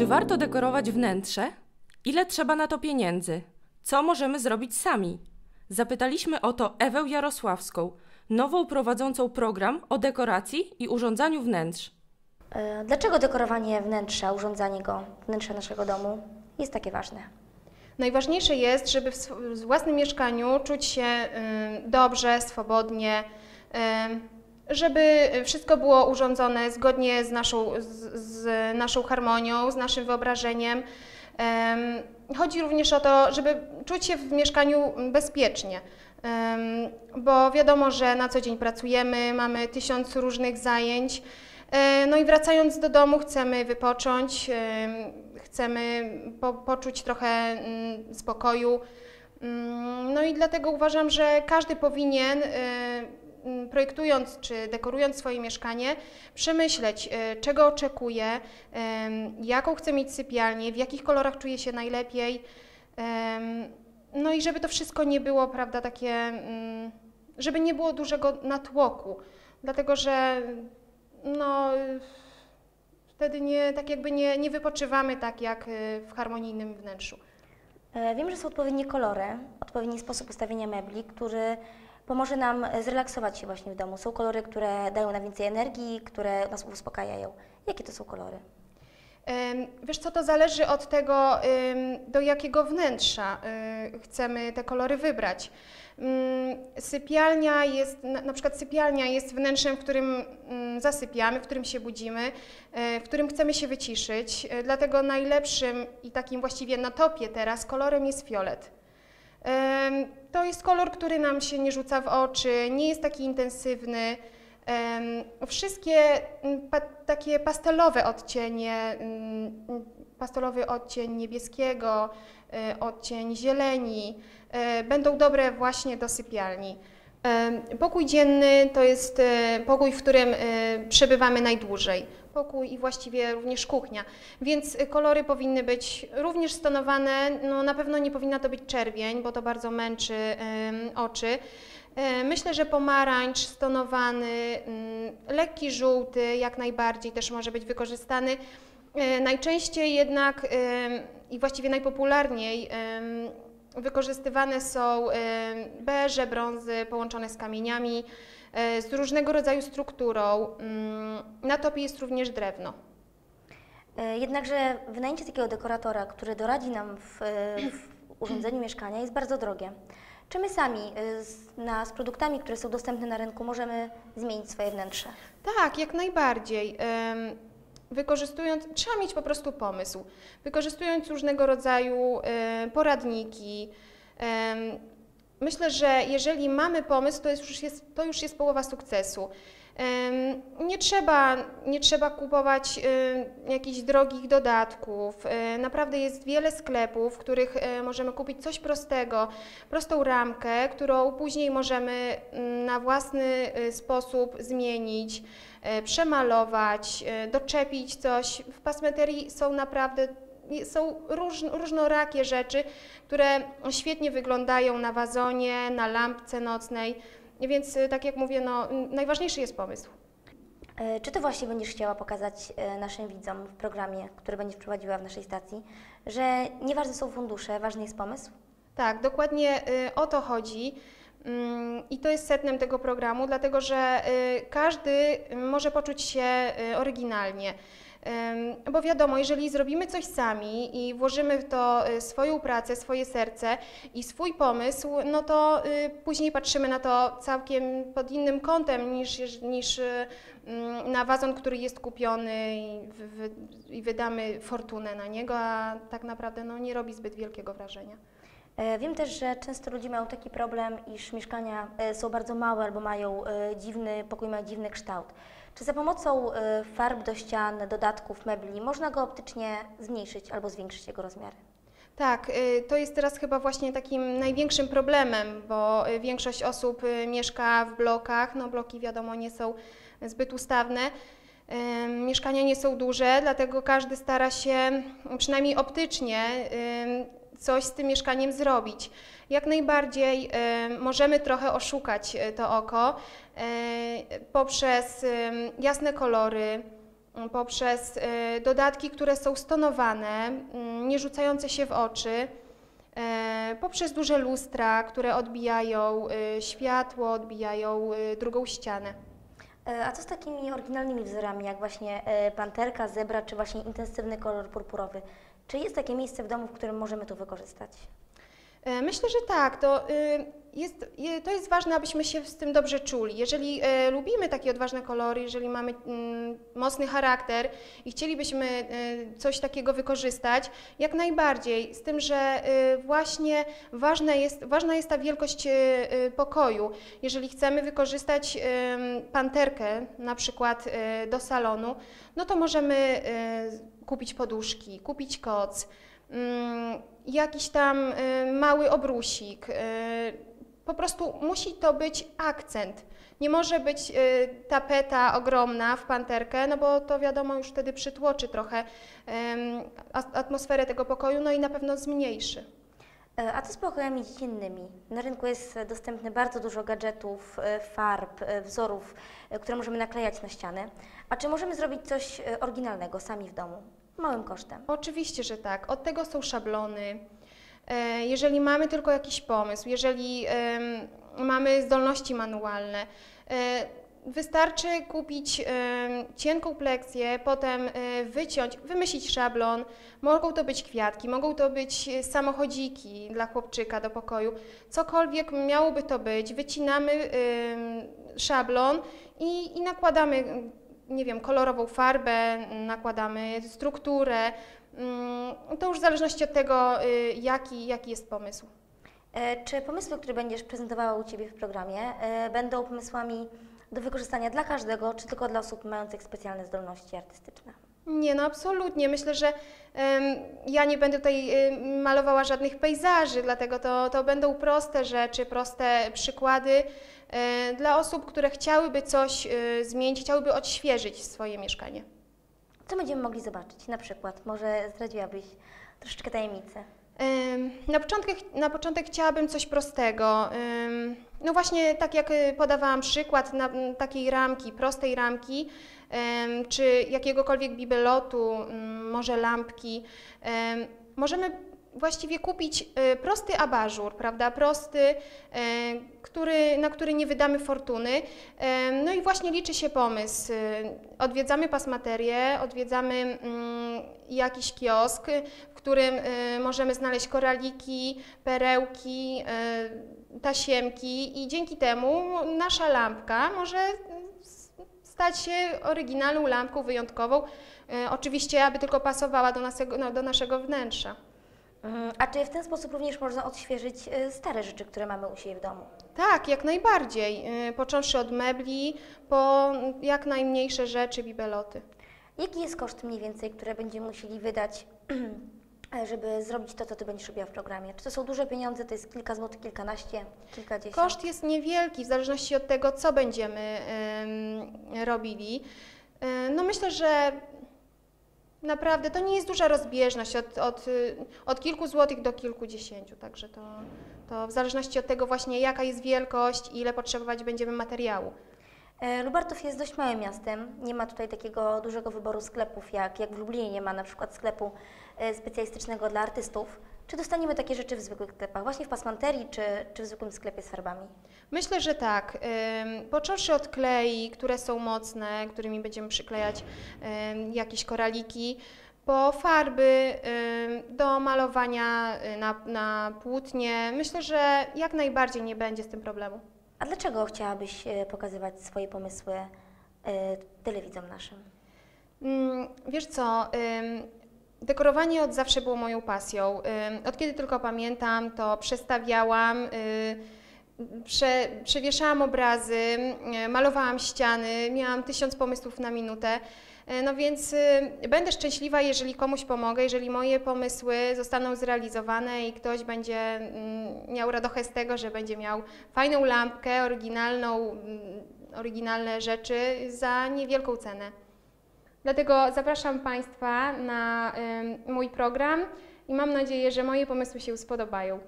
Czy warto dekorować wnętrze? Ile trzeba na to pieniędzy? Co możemy zrobić sami? Zapytaliśmy o to Ewę Jarosławską, nową prowadzącą program o dekoracji i urządzaniu wnętrz. E, Dlaczego dekorowanie wnętrza, urządzanie go, wnętrza naszego domu jest takie ważne? Najważniejsze jest, żeby w własnym mieszkaniu czuć się ym, dobrze, swobodnie, ym, żeby wszystko było urządzone zgodnie z naszą, z, z naszą harmonią, z naszym wyobrażeniem. Chodzi również o to, żeby czuć się w mieszkaniu bezpiecznie, bo wiadomo, że na co dzień pracujemy, mamy tysiąc różnych zajęć. E, No i wracając do domu chcemy wypocząć, em, chcemy po, poczuć trochę mm, spokoju. Mm, No i dlatego uważam, że każdy powinien, e, projektując czy dekorując swoje mieszkanie, przemyśleć, e, czego oczekuje, em, jaką chce mieć sypialnię, w jakich kolorach czuje się najlepiej. No i żeby to wszystko nie było, prawda, takie, mm, żeby nie było dużego natłoku, dlatego że no, wtedy nie, tak jakby nie, nie wypoczywamy tak jak y, w harmonijnym wnętrzu. E, Wiem, że są odpowiednie kolory, odpowiedni sposób ustawienia mebli, który pomoże nam e, zrelaksować się właśnie w domu. Są kolory, które dają nam więcej energii, które nas uspokajają. Jakie to są kolory? Wiesz co, to zależy od tego, do jakiego wnętrza y, chcemy te kolory wybrać. Mm, Sypialnia jest, na przykład sypialnia jest wnętrzem, w którym mm, zasypiamy, w którym się budzimy, e, w którym chcemy się wyciszyć. E, Dlatego najlepszym i takim właściwie na topie teraz kolorem jest fiolet. To jest kolor, który nam się nie rzuca w oczy, nie jest taki intensywny. Wszystkie pa, takie pastelowe odcienie, pastelowy odcień niebieskiego, e, odcień zieleni, e, będą dobre właśnie do sypialni. Pokój dzienny to jest e, pokój, w którym e, przebywamy najdłużej. Pokój i właściwie również kuchnia. Więc kolory powinny być również stonowane. No, na pewno nie powinna to być czerwień, bo to bardzo męczy oczy. E, Myślę, że pomarańcz stonowany, mm, lekki żółty jak najbardziej też może być wykorzystany. Najczęściej jednak i właściwie najpopularniej wykorzystywane są em, beże, brązy połączone z kamieniami, e, z różnego rodzaju strukturą. Mm, Na topie jest również drewno. E, Jednakże wynajęcie takiego dekoratora, który doradzi nam w, e, w urządzeniu mieszkania jest bardzo drogie. Czy my sami e, z, na, z produktami, które są dostępne na rynku możemy zmienić swoje wnętrze? Tak, jak najbardziej. Wykorzystując, trzeba mieć po prostu pomysł. Wykorzystując różnego rodzaju e, poradniki. Myślę, że jeżeli mamy pomysł, to jest, to już jest połowa sukcesu. Nie trzeba, nie trzeba kupować jakichś drogich dodatków. E, Naprawdę jest wiele sklepów, w których e, możemy kupić coś prostego, prostą ramkę, którą później możemy mm, na własny e, sposób zmienić, przemalować, doczepić coś. W pasmeterii są naprawdę są róż, różnorakie rzeczy, które świetnie wyglądają na wazonie, na lampce nocnej. Więc e, tak jak mówię, no, najważniejszy jest pomysł. E, Czy Ty właśnie będziesz chciała pokazać e, naszym widzom w programie, który będziesz prowadziła w naszej stacji, że nieważne są fundusze, ważny jest pomysł? Tak, dokładnie y, o to chodzi. Ym, I to jest setnem tego programu, dlatego że y, każdy może poczuć się y, oryginalnie. Bo wiadomo, jeżeli zrobimy coś sami i włożymy w to y, swoją pracę, swoje serce i swój pomysł, no to y, później patrzymy na to całkiem pod innym kątem niż, niż y, mm, na wazon, który jest kupiony i, wy- i wydamy fortunę na niego, a tak naprawdę no, nie robi zbyt wielkiego wrażenia. E, Wiem też, że często ludzie mają taki problem, iż mieszkania e, są bardzo małe albo mają e, dziwny, pokój ma dziwny kształt. Czy za pomocą e, farb do ścian, dodatków, mebli można go optycznie zmniejszyć albo zwiększyć jego rozmiary? Tak, y, to jest teraz chyba właśnie takim największym problemem, bo y, większość osób y, mieszka w blokach. No bloki wiadomo nie są zbyt ustawne. Mieszkania nie są duże, dlatego każdy stara się przynajmniej optycznie coś z tym mieszkaniem zrobić. Jak najbardziej ym, możemy trochę oszukać y, to oko y, poprzez jasne kolory, poprzez y, dodatki, które są stonowane, nie rzucające się w oczy, poprzez duże lustra, które odbijają y, światło, odbijają y, drugą ścianę. E, A co z takimi oryginalnymi wzorami, jak właśnie e, panterka, zebra, czy właśnie intensywny kolor purpurowy? Czy jest takie miejsce w domu, w którym możemy to wykorzystać? E, Myślę, że tak. To y, jest, y, to jest ważne, abyśmy się z tym dobrze czuli. Jeżeli e, lubimy takie odważne kolory, jeżeli mamy mm, mocny charakter i chcielibyśmy e, coś takiego wykorzystać, jak najbardziej. Z tym, że y, właśnie ważna jest, ważna jest ta wielkość pokoju. Jeżeli chcemy wykorzystać panterkę na przykład do salonu, no to możemy kupić poduszki, kupić koc jakiś tam y, mały obrusik. y, Po prostu musi to być akcent. Nie może być y, tapeta ogromna w panterkę, no bo to wiadomo już wtedy przytłoczy trochę atmosferę tego pokoju, no i na pewno zmniejszy. E, A co z pokojami dziecinnymi? Na rynku jest dostępne bardzo dużo gadżetów, e, farb, e, wzorów, które możemy naklejać na ściany. A czy możemy zrobić coś oryginalnego sami w domu? Małym kosztem. Oczywiście, że tak. Od tego są szablony. E, Jeżeli mamy tylko jakiś pomysł, jeżeli mamy zdolności manualne, e, wystarczy kupić cienką pleksję, potem e, wyciąć, wymyślić szablon. Mogą to być kwiatki, mogą to być samochodziki dla chłopczyka do pokoju. Cokolwiek miałoby to być, wycinamy szablon i, i nakładamy nie wiem, kolorową farbę, nakładamy strukturę. Mm, To już w zależności od tego, y, jaki, jaki jest pomysł. E, Czy pomysły, które będziesz prezentowała u Ciebie w programie, e, będą pomysłami do wykorzystania dla każdego, czy tylko dla osób mających specjalne zdolności artystyczne? Nie, no absolutnie. Myślę, że em, ja nie będę tutaj em, malowała żadnych pejzaży, dlatego to, to będą proste rzeczy, proste przykłady dla osób, które chciałyby coś e, zmienić, chciałyby odświeżyć swoje mieszkanie. Co będziemy mogli zobaczyć? Na przykład, może zdradziłabyś troszeczkę tajemnicy. Ym, Na początek, na początek chciałabym coś prostego. No właśnie tak jak y, podawałam przykład takiej ramki, prostej ramki, czy jakiegokolwiek bibelotu, może lampki. Możemy właściwie kupić y, prosty abażur, prawda, prosty, y, który, na który nie wydamy fortuny. No i właśnie liczy się pomysł. Y, Odwiedzamy pasmaterię, odwiedzamy mm, jakiś kiosk, w którym możemy znaleźć koraliki, perełki, tasiemki i dzięki temu nasza lampka może stać się oryginalną lampką wyjątkową, oczywiście aby tylko pasowała do naszego, no, do naszego wnętrza. Mm, A czy w ten sposób również można odświeżyć e, stare rzeczy, które mamy u siebie w domu? Tak, jak najbardziej, y, począwszy od mebli, po jak najmniejsze rzeczy, bibeloty. Jaki jest koszt mniej więcej, które będziemy musieli wydać, e, żeby zrobić to, co Ty będziesz robiła w programie? Czy to są duże pieniądze, to jest kilka złotych, kilkanaście, kilkadziesiąt? Koszt jest niewielki w zależności od tego, co będziemy em, robili. E, No myślę, że naprawdę to nie jest duża rozbieżność od, od, od kilku złotych do kilkudziesięciu, także to, to w zależności od tego właśnie jaka jest wielkość i ile potrzebować będziemy materiału. E, Lubartów jest dość małym miastem. Nie ma tutaj takiego dużego wyboru sklepów, jak, jak w Lublinie nie ma na przykład sklepu e, specjalistycznego dla artystów. Czy dostaniemy takie rzeczy w zwykłych sklepach, właśnie w pasmanterii, czy, czy w zwykłym sklepie z farbami? Myślę, że tak. Począwszy od klei, które są mocne, którymi będziemy przyklejać jakieś koraliki, po farby do malowania y, na, na płótnie, myślę, że jak najbardziej nie będzie z tym problemu. A dlaczego chciałabyś e, pokazywać swoje pomysły e, telewidzom naszym? Mm, Wiesz co, dekorowanie od zawsze było moją pasją. Od kiedy tylko pamiętam, to przestawiałam, y, prze, przewieszałam obrazy, y, malowałam ściany, miałam tysiąc pomysłów na minutę. Y, No więc będę szczęśliwa, jeżeli komuś pomogę, jeżeli moje pomysły zostaną zrealizowane i ktoś będzie mm, miał radochę z tego, że będzie miał fajną lampkę, oryginalną, mm, oryginalne rzeczy za niewielką cenę. Dlatego zapraszam Państwa na mój program i mam nadzieję, że moje pomysły się spodobają.